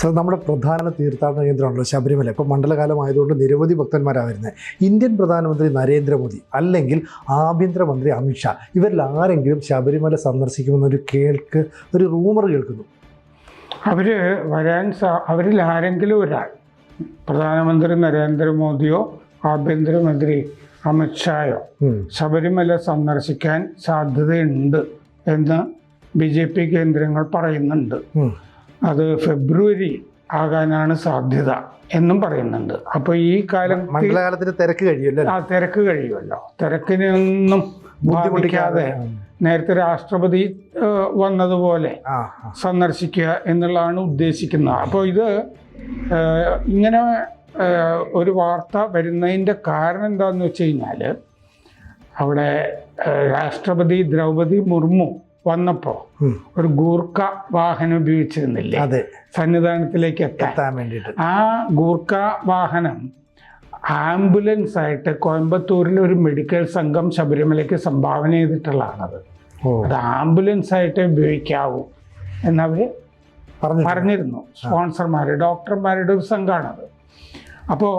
Sir നമ്മുടെ പ്രധാന തീർത്ഥാടന കേന്ദ്രമാണല്ലോ ശബരിമല. ഇപ്പോൾ മണ്ഡലകാലമായതുകൊണ്ട് നിരവധി ഭക്തന്മാരാണ് വരുന്നത്. ഇന്ത്യൻ പ്രധാനമന്ത്രി നരേന്ദ്രമോദി അല്ലെങ്കിൽ ആഭ്യന്തരമന്ത്രി അമിത്ഷാ ഇവരിൽ ആരെങ്കിലും ശബരിമല സന്ദർശിക്കുമെന്നൊരു കേൾക്ക് ഒരു റൂമർ കേൾക്കുന്നു. അവർ വരാൻ സാ അവരിൽ ആരെങ്കിലും ഒരാൾ പ്രധാനമന്ത്രി നരേന്ദ്രമോദിയോ ആഭ്യന്തരമന്ത്രി അമിത്ഷായോ ശബരിമല സന്ദർശിക്കാൻ സാധ്യതയുണ്ട് എന്ന് ബി ജെ പി കേന്ദ്രങ്ങൾ പറയുന്നുണ്ട്. അത് ഫെബ്രുവരി ആകാനാണ് സാധ്യത എന്നും പറയുന്നുണ്ട്. അപ്പോൾ ഈ കാലം മണ്ഡലകാലത്തിന് തിരക്ക് കഴിയുമല്ലോ ആ തിരക്ക് കഴിയുമല്ലോ. തിരക്കിനൊന്നും ബുദ്ധിമുട്ടിക്കാതെ. നേരത്തെ രാഷ്ട്രപതി വന്നതുപോലെ. സന്ദർശിക്കുക എന്നുള്ളതാണ് ഉദ്ദേശിക്കുന്നത്. അപ്പോൾ ഇത് ഇങ്ങനെ ഒരു വാർത്ത വരുന്നതിന്റെ കാരണം എന്താണെന്ന് വെച്ച് കഴിഞ്ഞാൽ അവിടെ രാഷ്ട്രപതി ദ്രൗപതി മുർമു വന്നപ്പോൾ ഉം. ഒരു ഗൂർഖ വാഹനം ഉപയോഗിച്ചിരുന്നില്ലേ? അതെ. സന്നിധാനത്തിലേക്ക് എത്താൻ. വേണ്ടിയിട്ട്. ആ ഗൂർഖ വാഹനം ആംബുലൻസ് ആയിട്ട് കോയമ്പത്തൂരിൽ ഒരു മെഡിക്കൽ സംഘം ശബരിമലയ്ക്ക് സംഭാവന ചെയ്തിട്ടുള്ളതാണത്. അത് ആംബുലൻസ് ആയിട്ട് ഉപയോഗിക്കാവൂ എന്നവർ പറഞ്ഞു പറഞ്ഞിരുന്നു. സ്പോൺസർമാർ ഡോക്ടർമാരുടെ ഒരു സംഘമാണത് അപ്പോൾ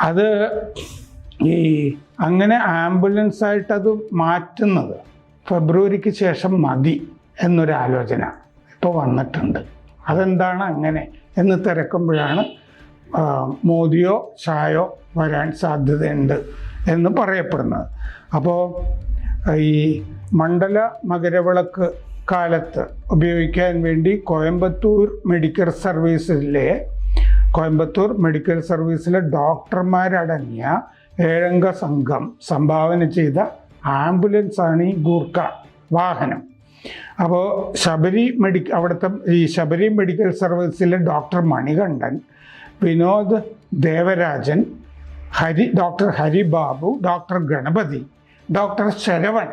അത് ഈ അങ്ങനെ ആംബുലൻസ് ആയിട്ട് അത് മാറ്റുന്നത് ഫെബ്രുവരിക്ക് ശേഷം മതി എന്നൊരു ആലോചന ഇപ്പോൾ വന്നിട്ടുണ്ട്. അതെന്താണ് അങ്ങനെ എന്ന് തിരക്കുമ്പോഴാണ് മോദിയോ ഷായോ വരാൻ സാധ്യതയുണ്ട് എന്ന് പറയപ്പെടുന്നത്. അപ്പോൾ ഈ മണ്ഡല മകരവിളക്ക് കാലത്ത് ഉപയോഗിക്കാൻ വേണ്ടി കോയമ്പത്തൂർ മെഡിക്കൽ സർവീസിലെ കോയമ്പത്തൂർ മെഡിക്കൽ സർവീസിലെ ഡോക്ടർമാരടങ്ങിയ ഏഴംഗ സംഘം സംഭാവന ചെയ്ത ആംബുലൻസാണ് ഈ ഗൂർഖ വാഹനം. അപ്പോൾ ശബരി മെഡി അവിടുത്തെ ഈ Sabari medical സർവീസിലെ doctor Manikandan Vinod Devarajan Hari doctor Haribabu doctor Ganapathi doctor Saravan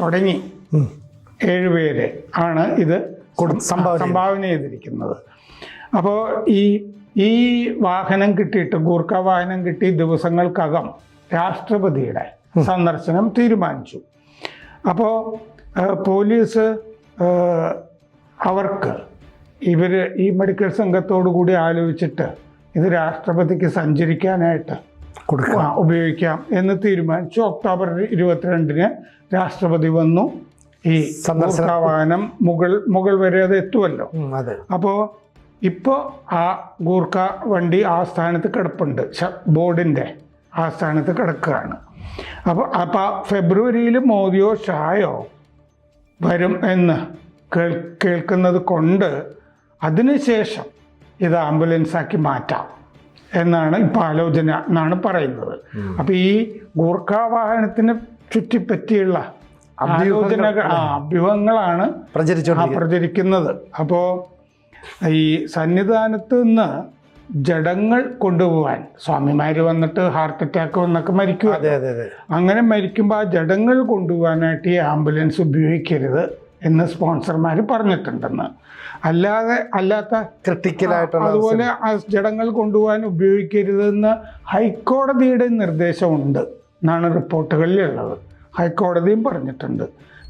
തുടങ്ങി ഏഴുപേരെ ആണ് ഇത് സംഭാവന ചെയ്തിരിക്കുന്നത്. അപ്പോൾ ഈ ഈ വാഹനം കിട്ടിയിട്ട് ഗൂർഖ വാഹനം കിട്ടി ദിവസങ്ങൾക്കകം രാഷ്ട്രപതിയുടെ സന്ദർശനം തീരുമാനിച്ചു. അപ്പോൾ പോലീസ് അവർക്ക് ഇവർ ഈ മെഡിക്കൽ സംഘത്തോടു കൂടി ആലോചിച്ചിട്ട് ഇത് രാഷ്ട്രപതിക്ക് സഞ്ചരിക്കാനായിട്ട് കൊടുക്കാം ഉപയോഗിക്കാം എന്ന് തീരുമാനിച്ചു. ഒക്ടോബർ ഇരുപത്തിരണ്ടിന് രാഷ്ട്രപതി വന്നു. ഈ സന്ദർശനം. മുഗൾ മുഗൾ മുകൾ മുകൾ വരെ അത് എത്തുമല്ലോ അതെ. അപ്പോൾ ഇപ്പോൾ ആ ഗൂർഖ വണ്ടി ആ സ്ഥാനത്ത് കിടപ്പുണ്ട്. ബോർഡിന്റെ ആ സ്ഥാനത്ത് കിടക്കുകയാണ്. അപ്പോൾ അപ്പോൾ ഫെബ്രുവരിയിൽ മോദിയോ ഷായോ വരും എന്ന് കേൾ കേൾക്കുന്നത് കൊണ്ട് അതിനുശേഷം ഇത് ആംബുലൻസാക്കി മാറ്റാം എന്നാണ് ഇപ്പം ആലോചന എന്നാണ് പറയുന്നത്. അപ്പോൾ ഈ ഗൂർഖ വാഹനത്തിന് ചുറ്റിപ്പറ്റിയുള്ള ആലോചനകൾ ആ അഭ്യൂഹങ്ങളാണ് പ്രചരിക്കുന്നത്. അപ്പോൾ ഈ സന്നിധാനത്ത് നിന്ന് ജഡങ്ങൾ കൊണ്ടുപോകാൻ സ്വാമിമാർ വന്നിട്ട് ഹാർട്ട് അറ്റാക്ക് വന്നൊക്കെ മരിക്കും അതെ അതെ അതെ. അങ്ങനെ മരിക്കുമ്പോൾ ആ ജഡങ്ങൾ കൊണ്ടുപോകാനായിട്ട് ഈ ആംബുലൻസ് ഉപയോഗിക്കരുത് എന്ന് സ്പോൺസർമാർ പറഞ്ഞിട്ടുണ്ടെന്ന്. അല്ലാതെ അല്ലാത്ത ക്രിട്ടിക്കലായിട്ടുള്ള അതുപോലെ ആ ജഡങ്ങൾ കൊണ്ടുപോകാൻ ഉപയോഗിക്കരുതെന്ന് ഹൈക്കോടതിയുടെ നിർദ്ദേശമുണ്ട് എന്നാണ് റിപ്പോർട്ടുകളിലുള്ളത്. ഹൈക്കോടതിയും പറഞ്ഞിട്ടുണ്ട്.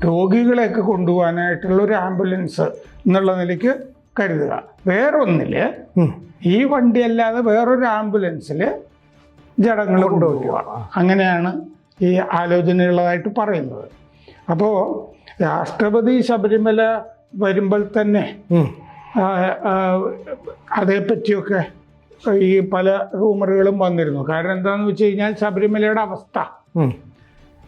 രോഗികളെയൊക്കെ കൊണ്ടുപോകാനായിട്ടുള്ള ഒരു ആംബുലൻസ് എന്നുള്ള നിലയ്ക്ക് കരുതുക. വേറൊന്നിൽ ഉം. ഈ വണ്ടി അല്ലാതെ വേറൊരു ആംബുലൻസിൽ ജഡങ്ങൾ കൊണ്ടുപോകുക അങ്ങനെയാണ് ഈ ആലോചനയുള്ളതായിട്ട് പറയുന്നത്. അപ്പോൾ രാഷ്ട്രപതി ശബരിമല വരുമ്പോൾ തന്നെ അതേപ്പറ്റിയൊക്കെ ഈ പല റൂമറുകളും വന്നിരുന്നു. കാരണം എന്താണെന്ന് വെച്ച് കഴിഞ്ഞാൽ ശബരിമലയുടെ അവസ്ഥ.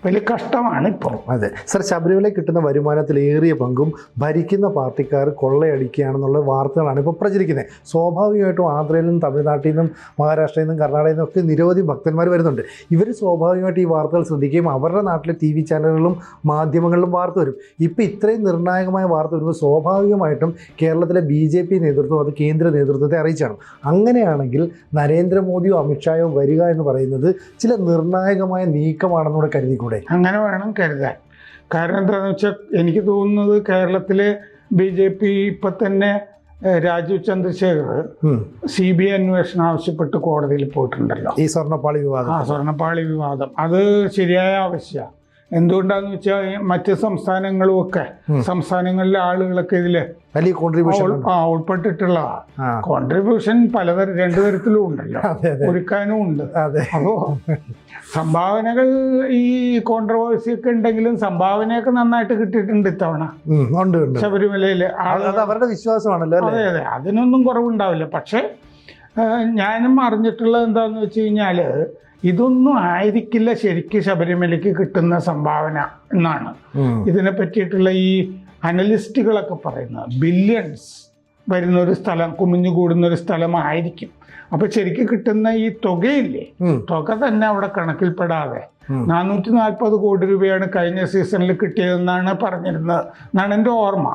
വലിയ കഷ്ടമാണ് ഇപ്പോൾ അതെ. സർ ശബരിമല കിട്ടുന്ന വരുമാനത്തിൽ ഏറിയ പങ്കും ഭരിക്കുന്ന പാർട്ടിക്കാർ കൊള്ളയടിക്കുകയാണെന്നുള്ള വാർത്തകളാണ് ഇപ്പോൾ പ്രചരിക്കുന്നത്. സ്വാഭാവികമായിട്ടും ആന്ധ്രയിൽ നിന്നും തമിഴ്നാട്ടിൽ നിന്നും മഹാരാഷ്ട്രയിൽ നിന്നും കർണാടകയിൽ നിന്നും ഒക്കെ നിരവധി ഭക്തന്മാർ വരുന്നുണ്ട്. ഇവർ സ്വാഭാവികമായിട്ട് ഈ വാർത്തകൾ ശ്രദ്ധിക്കുകയും അവരുടെ നാട്ടിലെ ടി വി ചാനലുകളിലും മാധ്യമങ്ങളിലും വാർത്ത വരും. ഇപ്പോൾ ഇത്രയും നിർണായകമായ വാർത്ത വരുമ്പോൾ സ്വാഭാവികമായിട്ടും കേരളത്തിലെ ബി ജെ പി നേതൃത്വം അത് കേന്ദ്ര നേതൃത്വത്തെ അറിയിച്ചാണ് അങ്ങനെയാണെങ്കിൽ നരേന്ദ്രമോദിയോ അമിത്ഷായോ വരിക എന്ന് പറയുന്നത് ചില നിർണായകമായ നീക്കമാണെന്നൂടെ കരുതിക്കൂടെ അങ്ങനെ വേണം കരുതാൻ. കാരണം എന്താണെന്ന് വെച്ചാൽ എനിക്ക് തോന്നുന്നത് കേരളത്തിലെ ബി ജെ പി ഇപ്പം തന്നെ Rajeev Chandrasekhar C B I അന്വേഷണം ആവശ്യപ്പെട്ട് കോടതിയിൽ പോയിട്ടുണ്ടല്ലോ. ഈ സ്വർണപ്പാളി വിവാദം. ആ സ്വർണപ്പാളി വിവാദം. അത് ശരിയായ ആവശ്യമാണ് എന്തുകൊണ്ടാന്ന് വെച്ചാൽ മറ്റ് സംസ്ഥാനങ്ങളും ഒക്കെ സംസ്ഥാനങ്ങളിലെ ആളുകളൊക്കെ ഇതിൽ വലിയ കോൺട്രിബ്യൂഷൻ ആ ഉൾപ്പെട്ടിട്ടുള്ളതാണ് കോൺട്രിബ്യൂഷൻ പലതരം രണ്ടു തരത്തിലും ഉണ്ടല്ലോ ഒരുക്കാനും ഉണ്ട്. അപ്പോ സംഭാവനകൾ ഈ കോൺട്രവേഴ്സി ഒക്കെ ഉണ്ടെങ്കിലും സംഭാവനയൊക്കെ നന്നായിട്ട് കിട്ടിയിട്ടുണ്ട് ഇത്തവണ. ശബരിമലയിൽ അത് അവരുടെ വിശ്വാസമാണല്ലോ അതെ അതെ. അതിനൊന്നും കുറവുണ്ടാവില്ല. പക്ഷെ ഞാനും അറിഞ്ഞിട്ടുള്ളത് എന്താന്ന് വെച്ച് കഴിഞ്ഞാൽ ഇതൊന്നും ആയിരിക്കില്ല ശരിക്ക് ശബരിമലയ്ക്ക് കിട്ടുന്ന സംഭാവന എന്നാണ്. ഇതിനെ പറ്റിയിട്ടുള്ള ഈ അനലിസ്റ്റുകളൊക്കെ പറയുന്നത് ബില്യൺസ് വരുന്ന ഒരു സ്ഥലം കുമിഞ്ഞുകൂടുന്ന ഒരു സ്ഥലമായിരിക്കും അപ്പൊ ശരിക്ക് കിട്ടുന്ന ഈ തുകയില്ലേ തുക തന്നെ അവിടെ കണക്കിൽപ്പെടാതെ. നാനൂറ്റി നാൽപ്പത് കോടി രൂപയാണ് കഴിഞ്ഞ സീസണിൽ കിട്ടിയതെന്നാണ് പറഞ്ഞിരുന്നത്. എന്നാണ് എന്റെ ഓർമ്മ.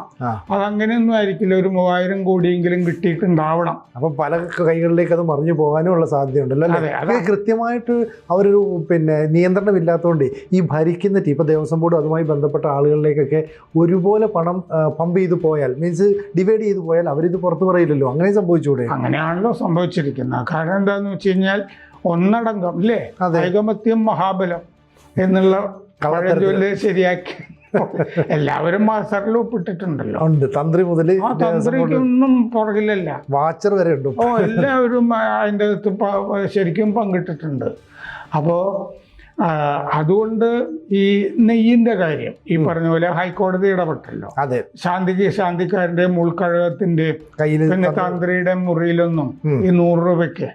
അതങ്ങനെയൊന്നും ആയിരിക്കില്ല. ഒരു മൂവായിരം കോടിയെങ്കിലും കിട്ടിയിട്ടുണ്ടാവണം. അപ്പൊ പല കൈകളിലേക്ക് അത് മറിഞ്ഞു പോകാനും ഉള്ള സാധ്യതയുണ്ടല്ലോ അല്ലേ? അത് കൃത്യമായിട്ട് അവരൊരു പിന്നെ നിയന്ത്രണമില്ലാത്തതുകൊണ്ട് ഈ ഭരിക്കുന്ന ടീം ഇപ്പോൾ ദേവസ്വം ബോർഡും അതുമായി ബന്ധപ്പെട്ട ആളുകളിലേക്കൊക്കെ ഒരുപോലെ പണം പമ്പ് ചെയ്തു പോയാൽ മീൻസ് ഡിവൈഡ് ചെയ്ത് പോയാൽ അവരിത് പുറത്തു പറയില്ലല്ലോ. അങ്ങനെ സംഭവിച്ചുകൂടെ അങ്ങനെയാണല്ലോ സംഭവിച്ചിരിക്കുന്നത്. കാരണം എന്താന്ന് വെച്ച് കഴിഞ്ഞാൽ ഒന്നടങ്കം ഇല്ലേ? ഏകമത്യം മഹാബലം എന്നുള്ള പഴഞ്ചൊല്ല് ശരിയാക്കി. എല്ലാവരും മാസ്റ്ററിൽ ഒപ്പിട്ടിട്ടുണ്ടല്ലോ. ഉണ്ട്. തന്ത്രി മുതൽ തന്ത്രിക്കൊന്നും പുറകിലല്ല. വാച്ചർ വരെ ഉണ്ട്. ഓ എല്ലാവരും അതിന്റെ അകത്ത് ശരിക്കും പങ്കിട്ടിട്ടുണ്ട്. അപ്പോൾ അതുകൊണ്ട് ഈ നെയ്യിന്റെ കാര്യം ഈ പറഞ്ഞ പോലെ ഹൈക്കോടതി ഇടപെട്ടല്ലോ. അതെ. ശാന്തിക്ക് ശാന്തിക്കാരന്റെയും ഉൾക്കഴകത്തിന്റെയും പിന്നെ തന്ത്രിയുടെ മുറിയിലൊന്നും ഈ നൂറ് രൂപയ്ക്ക്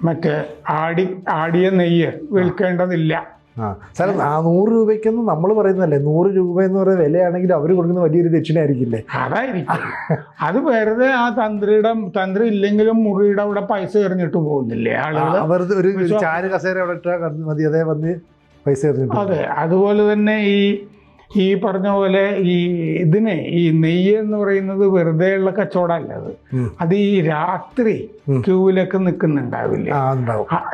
മറ്റേ ആടി ആടിയ നെയ്യ് വിൽക്കേണ്ടതില്ല. ആ. സാർ ആ നൂറ് രൂപയ്ക്കൊന്നും നമ്മൾ പറയുന്നതല്ലേ? നൂറ് രൂപ എന്ന് പറയുന്ന വിലയാണെങ്കിൽ അവർ കൊടുക്കുന്ന വലിയൊരു ദക്ഷിണ ആയിരിക്കില്ലേ അതായിരിക്കും. അത് വെറുതെ ആ തന്ത്രിയുടെ തന്ത്രി ഇല്ലെങ്കിലും മുറിയുടെ അവിടെ പൈസ എറിഞ്ഞിട്ട് പോകുന്നില്ലേ ആളുകൾ ഒരു ചാര് കസേര അവിടെ ഇട്ടാൽ മതി അതേ വന്ന് പൈസ എറിഞ്ഞിട്ട് അതെ. അതുപോലെ തന്നെ ഈ ഈ പറഞ്ഞ പോലെ ഈ ഇതിനെ ഈ നെയ്യ് എന്ന് പറയുന്നത് വെറുതെ ഉള്ള കച്ചവടമല്ല അത്. അത് ഈ രാത്രി. ക്യൂവിലൊക്കെ നിൽക്കുന്നുണ്ടാവില്ല?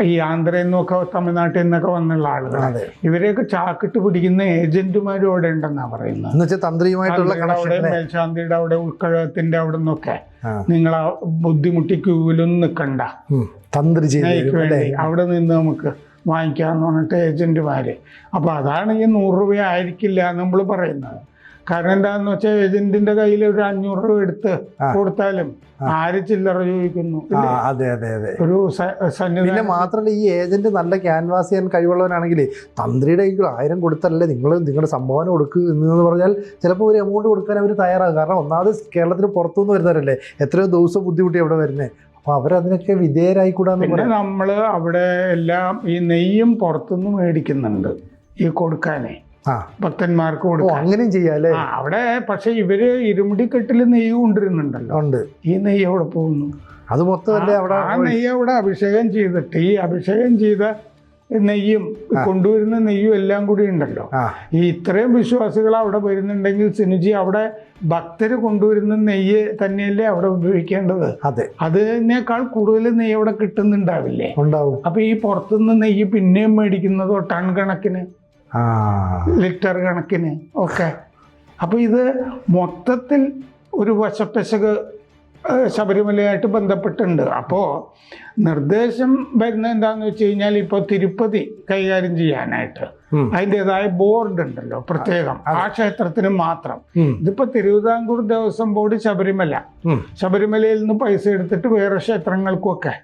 ഈ ആന്ധ്രയിൽ നിന്നൊക്കെ തമിഴ്നാട്ടിൽ നിന്നൊക്കെ വന്നുള്ള ആളുകൾ ഇവരെയൊക്കെ ചാക്കിട്ട് പിടിക്കുന്ന ഏജന്റുമാരും അവിടെ ഉണ്ടെന്നാ പറയുന്നത്. തന്ത്രിയുമായിട്ടുള്ള അവിടെ മേൽശാന്തിയുടെ അവിടെ ഉൾക്കഴകത്തിന്റെ അവിടെ നിന്നൊക്കെ നിങ്ങൾ ആ ബുദ്ധിമുട്ടി ക്യൂവിലൊന്നും നിൽക്കണ്ട തന്ത്രി അവിടെ നിന്ന് നമുക്ക് വാങ്ങിക്കാന്ന് പറഞ്ഞിട്ട് ഏജന്റുമാർ അപ്പോൾ അതാണ് ഈ നൂറ് രൂപ ആയിരിക്കില്ല നമ്മൾ പറയുന്നത്. കാരണം എന്താന്ന് വെച്ചാൽ ഏജന്റിന്റെ കയ്യിൽ ഒരു അഞ്ഞൂറ് രൂപ എടുത്ത് കൊടുത്താലും ആര് ചില്ലറ ചോദിക്കുന്നു അതെ അതെ അതെ. ഒരു പിന്നെ മാത്രമല്ല ഈ ഏജന്റ് നല്ല ക്യാൻവാസ് ചെയ്യാൻ കഴിവുള്ളവനാണെങ്കിൽ തന്ത്രിയുടെ കയ്യിൽ ആയിരം കൊടുത്തല്ലേ നിങ്ങൾ നിങ്ങളുടെ സംഭാവന കൊടുക്കുക എന്ന് പറഞ്ഞാൽ ചിലപ്പോൾ ഒരു എമൗണ്ട് കൊടുക്കാൻ അവർ തയ്യാറാകും. കാരണം ഒന്നാമത് കേരളത്തിന് പുറത്തുനിന്ന് വരുന്നവരല്ലേ? എത്രയോ ദിവസം ബുദ്ധിമുട്ടി അവിടെ വരുന്നത് അപ്പോൾ അവരതിനൊക്കെ വിധേയരായിക്കൂടാന്ന് പിന്നെ നമ്മൾ നമ്മൾ അവിടെ എല്ലാം ഈ നെയ്യും പുറത്തുനിന്ന് മേടിക്കുന്നുണ്ട് ഈ കൊടുക്കാനേ. ഭക്തന്മാർക്ക് കൊടുക്കും അങ്ങനെയും ചെയ്യാല്ലേ അവിടെ പക്ഷെ ഇവർ ഇരുമുടിക്കെട്ടിൽ നെയ്യ് കൊണ്ടിരുന്നുണ്ടല്ലോ ഉണ്ട്. ഈ നെയ്യ് അവിടെ പോകുന്നു. അത് മൊത്തം അല്ലേ അവിടെ ആ നെയ്യ് അവിടെ അഭിഷേകം ചെയ്തിട്ട് ഈ അഭിഷേകം ചെയ്ത നെയ്യും കൊണ്ടുവരുന്ന നെയ്യും എല്ലാം കൂടി ഉണ്ടല്ലോ. ഈ ഇത്രയും വിശ്വാസികൾ അവിടെ വരുന്നുണ്ടെങ്കിൽ സിനുജി അവിടെ ഭക്തര് കൊണ്ടുവരുന്ന നെയ്യ് തന്നെയല്ലേ അവിടെ ഉപയോഗിക്കേണ്ടത്? അതെ. അതിനേക്കാൾ കൂടുതൽ നെയ്യ് അവിടെ കിട്ടുന്നുണ്ടാവില്ലേ? ഉണ്ടാവും. അപ്പൊ ഈ പുറത്തുനിന്ന് നെയ്യ് പിന്നെയും മേടിക്കുന്നതോ ടൺ കണക്കിന്? ലിറ്റർ കണക്കിന്? ഒക്കെ അപ്പൊ ഇത് മൊത്തത്തിൽ ഒരു വശപ്പശക് ശബരിമലയായിട്ട് ബന്ധപ്പെട്ടുണ്ട് അപ്പോൾ നിർദ്ദേശം വരുന്ന എന്താണെന്ന് വെച്ച് കഴിഞ്ഞാൽ ഇപ്പോൾ തിരുപ്പതി കൈകാര്യം ചെയ്യാനായിട്ട്. അതിന്റെതായ ബോർഡ് ഉണ്ടല്ലോ പ്രത്യേകം ആ ക്ഷേത്രത്തിന് മാത്രം. ഇതിപ്പോ ഇതിപ്പോൾ തിരുവിതാംകൂർ ദേവസ്വം ബോർഡ് ശബരിമല. ശബരിമലയിൽ നിന്ന് പൈസ എടുത്തിട്ട് വേറെ ക്ഷേത്രങ്ങൾക്കൊക്കെ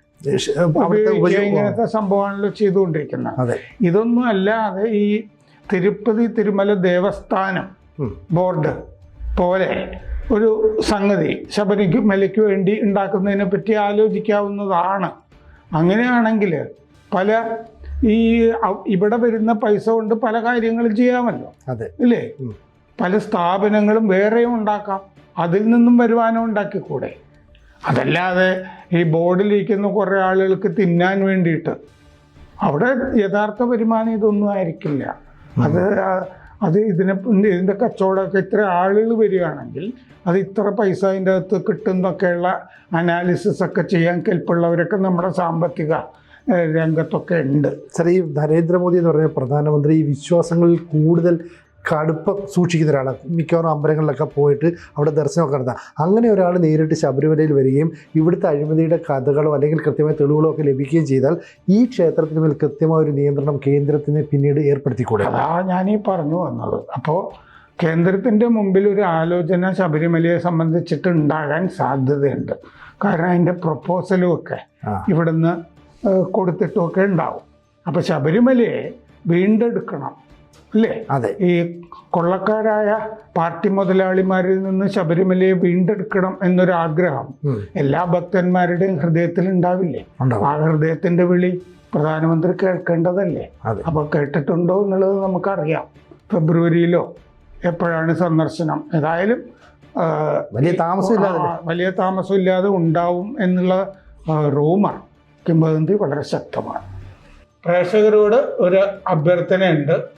ഇങ്ങനത്തെ സംഭവമാണല്ലോ ചെയ്തുകൊണ്ടിരിക്കുന്നത്. ഇതൊന്നും അല്ലാതെ ഈ തിരുപ്പതി തിരുമല ദേവസ്ഥാനം ബോർഡ് പോലെ ഒരു സംഗതി. ശബരിക്ക് മലയ്ക്ക് വേണ്ടി ഉണ്ടാക്കുന്നതിനെ പറ്റി ആലോചിക്കാവുന്നതാണ്. അങ്ങനെയാണെങ്കിൽ പല ഈ ഇവിടെ വരുന്ന പൈസ കൊണ്ട് പല കാര്യങ്ങളും ചെയ്യാമല്ലോ. അതെ. ഇല്ലേ? പല സ്ഥാപനങ്ങളും വേറെയും ഉണ്ടാക്കാം. അതിൽ നിന്നും വരുമാനം ഉണ്ടാക്കിക്കൂടെ? അതല്ലാതെ ഈ ബോർഡിലിരിക്കുന്ന കുറേ ആളുകൾക്ക് തിന്നാൻ വേണ്ടിയിട്ട്. അവിടെ യഥാർത്ഥ വരുമാനം ഇതൊന്നും ആയിരിക്കില്ല. അത് അത് ഇതിനെ ഇതിന്റെ കച്ചവടമൊക്കെ ഇത്ര ആളുകൾ വരികയാണെങ്കിൽ അത് ഇത്ര പൈസ അതിന്റെ അകത്ത് കിട്ടുന്നൊക്കെയുള്ള അനാലിസിസ് ഒക്കെ ചെയ്യാൻ കെൽപ്പുള്ളവരൊക്കെ നമ്മുടെ സാമ്പത്തിക രംഗത്തൊക്കെ ഉണ്ട്. സാർ ഈ നരേന്ദ്രമോദി എന്ന് പറഞ്ഞ പ്രധാനമന്ത്രി ഈ വിശ്വാസങ്ങളിൽ കൂടുതൽ കടുപ്പം സൂക്ഷിക്കുന്ന ഒരാളാണ് മിക്കവാറും അമ്പലങ്ങളിലൊക്കെ പോയിട്ട് അവിടെ ദർശനമൊക്കെ നടത്താം. അങ്ങനെ ഒരാൾ നേരിട്ട് ശബരിമലയിൽ വരികയും ഇവിടുത്തെ അഴിമതിയുടെ കഥകളോ അല്ലെങ്കിൽ കൃത്യമായ തെളിവുകളോ ഒക്കെ ലഭിക്കുകയും ചെയ്താൽ ഈ ക്ഷേത്രത്തിന് മേൽ കൃത്യമായ ഒരു നിയന്ത്രണം കേന്ദ്രത്തിന് പിന്നീട് ഏർപ്പെടുത്തിക്കൂടെ? അതാ ഞാനീ പറഞ്ഞു വന്നത്. അപ്പോൾ കേന്ദ്രത്തിന്റെ മുമ്പിൽ ഒരു ആലോചന ശബരിമലയെ സംബന്ധിച്ചിട്ട് ഉണ്ടാകാൻ സാധ്യതയുണ്ട്. കാരണം അതിന്റെ പ്രൊപ്പോസലും ഒക്കെ. ഇവിടുന്ന് കൊടുത്തിട്ടുമൊക്കെ ഉണ്ടാവും. അപ്പോൾ ശബരിമലയെ വീണ്ടെടുക്കണം. അല്ലേ അതെ. ഈ കൊള്ളക്കാരായ പാർട്ടി മുതലാളിമാരിൽ നിന്ന് ശബരിമലയെ വീണ്ടെടുക്കണം എന്നൊരു ആഗ്രഹം എല്ലാ ഭക്തന്മാരുടെയും ഹൃദയത്തിൽ ഉണ്ടാവില്ലേ? ഉണ്ടാവും. ആ ഹൃദയത്തിന്റെ വിളി പ്രധാനമന്ത്രി കേൾക്കേണ്ടതല്ലേ? അപ്പൊ കേട്ടിട്ടുണ്ടോ എന്നുള്ളത് നമുക്കറിയാം. ഫെബ്രുവരിയിലോ എപ്പോഴാണ് സന്ദർശനം? ഏതായാലും വലിയ താമസമില്ലാതെ വലിയ താമസമില്ലാതെ ഉണ്ടാവും എന്നുള്ള റൂമർ കിംബദന്തി വളരെ ശക്തമാണ്. പ്രേക്ഷകരോട് ഒരു അഭ്യർത്ഥനയുണ്ട്.